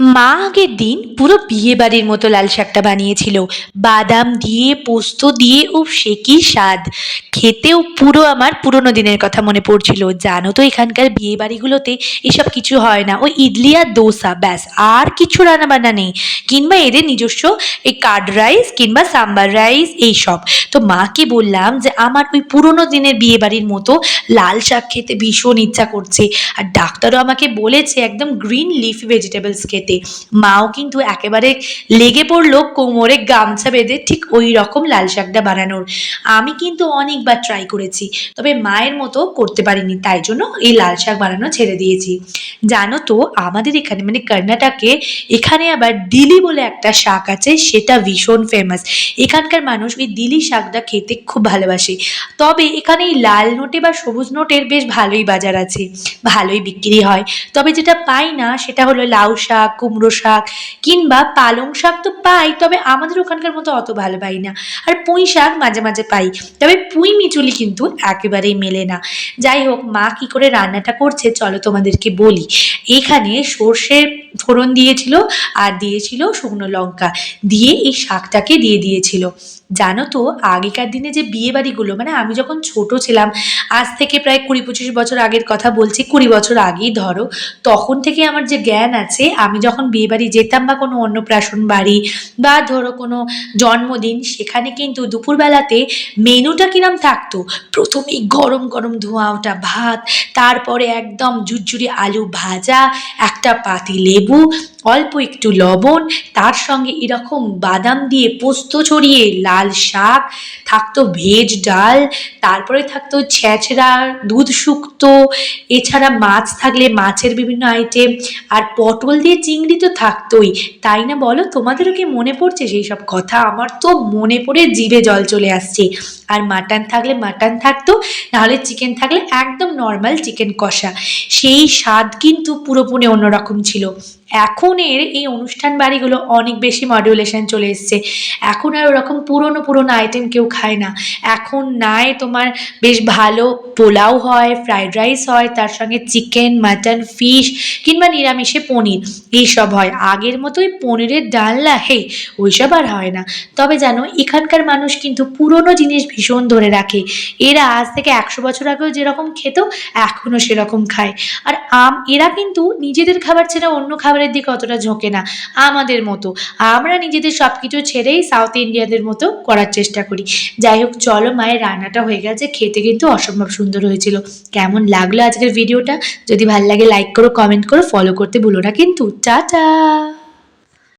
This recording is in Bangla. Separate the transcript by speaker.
Speaker 1: মা আগের দিন পুরো বিয়ে বাড়ির মতো লাল শাকটা বানিয়েছিল। বাদাম দিয়ে, পোস্ত দিয়ে, ও সে কি স্বাদ। খেতেও পুরো আমার পুরোনো দিনের কথা মনে পড়ছিল। জানো তো এখানকার বিয়ে বাড়িগুলোতে এসব কিছু হয় না। ওই ইডলি আর দোসা, ব্যাস, আর কিছু রান্নাবান্না নেই। কিংবা এদের নিজস্ব এই কার্ড রাইস কিংবা সাম্বার রাইস এইসব তো মাকে বললাম যে, আমার ওই পুরোনো দিনের বিয়ে বাড়ির মতো লাল শাক খেতে ভীষণ ইচ্ছা করছে। আর ডাক্তারও আমাকে বলেছে, একদম গ্রিন লিফি ভেজিটেবলস খেতে। মাও কিন্তু একেবারে লেগে পড়ল, কোমরে গামছা বেঁধে ঠিক ওই রকম লাল শাকটা বানানোর। আমি কিন্তু অনেকবার ট্রাই করেছি, তবে মায়ের মতো করতে পারিনি, তাই জন্য এই লাল শাক বানানো ছেড়ে দিয়েছি। জানো তো, আমাদের এখানে মানে কর্ণাটকে এখানে আবার দিলি বলে একটা শাক আছে, সেটা ভীষণ ফেমাস এখানকার মানুষ ওই দিলি শাকটা খেতে খুব ভালোবাসে। তবে এখানে এই লাল নোটে বা সবুজ নোটের বেশ ভালোই বাজার আছে, ভালোই বিক্রি হয়। তবে যেটা পাই না, সেটা হলো লাউ শাক কুমড়ো শাক কিংবা পালং শাক তো পাই, তবে আমাদের ওখানকার মতো অত ভালো পাই না। আর পুঁই শাক মাঝে মাঝে পাই, তবে পুঁই মিচুলি কিন্তু একেবারেই মেলে না। যাই হোক, মা কি করে রান্নাটা করছে চলো তোমাদেরকে বলি। এখানে সর্ষের ফোড়ন দিয়েছিল আর দিয়েছিল শুকনো লঙ্কা, দিয়ে এই শাকটাকে দিয়ে দিয়েছিল। জানো তো, আগেকার দিনে যে বিয়ে বাড়িগুলো মানে আমি যখন ছোট ছিলাম, আজ থেকে প্রায় কুড়ি পঁচিশ বছর আগের কথা বলছি, কুড়ি বছর আগেই ধরো, তখন থেকে আমার যে জ্ঞান আছে, আমি যখন বিয়ে বাড়ি যেতাম বা কোনো অন্নপ্রাশন বাড়ি বা ধরো কোনো জন্মদিন, সেখানে কিন্তু দুপুরবেলাতে মেনুটা কিরম থাকতো? প্রথমেই গরম গরম ধোঁয়া, ওটা ভাত, তারপরে একদম ঝুরঝুরি আলু ভাজা, একটা পাতি লেবু অল্প একটু লবণ, তার সঙ্গে এরকম বাদাম দিয়ে পোস্ত ছড়িয়ে লাল শাক, থাকতো ভেজ ডাল, তারপরে থাকতো ছেঁচড়া, দুধ শুক্তো, এছাড়া মাছ থাকলে মাছের বিভিন্ন আইটেম আর পটল দিয়ে চিংড়ি তো থাকতোই। তাই না বলো? তোমাদেরও কি মনে পড়ছে সেই সব কথা? আমার তো মনে পড়ে জিভে জল চলে আসছে। আর মাটন থাকলে মাটন থাকতো, নাহলে চিকেন থাকলে একদম নর্মাল চিকেন কষা। সেই স্বাদ কিন্তু পুরোপুরি অন্যরকম ছিল। এখনের এই অনুষ্ঠান বাড়িগুলো অনেক বেশি মডুলেশন চলে এসছে। এখন আর ওরকম পুরনো পুরনো আইটেম কেউ খায় না। এখন নাই তোমার বেশ ভালো পোলাও হয় ফ্রাইড রাইস হয়, তার সঙ্গে চিকেন মাটন ফিশ কিংবা নিরামিষে পনির। এইসব হয়। আগের মতোই পনিরের ডালনা, হে, ওইসব আর হয় না। তবে জানো, এখানকার মানুষ কিন্তু পুরনো জিনিস ভীষণ ধরে রাখে। এরা আজ থেকে একশো বছর আগেও যেরকম খেত, এখনও সেরকম খায়। আর আম, এরা কিন্তু নিজেদের খাবার ছেড়ে অন্য খাবারের দিকে অতটা ঝোঁকে না, আমাদের মতো। আমরা নিজেদের সব কিছু ছেড়েই সাউথ ইন্ডিয়াদের মতো করার চেষ্টা করি। যাই হোক, চলো মায়ের রান্নাটা হয়ে গেছে, খেতে কিন্তু অসম্ভব সুন্দর হয়েছিল। কেমন লাগল আজকের ভিডিওটা? যদি ভালো লাগে লাইক করো কমেন্ট করো ফলো করতে ভুলো না কিন্তু। টাটা!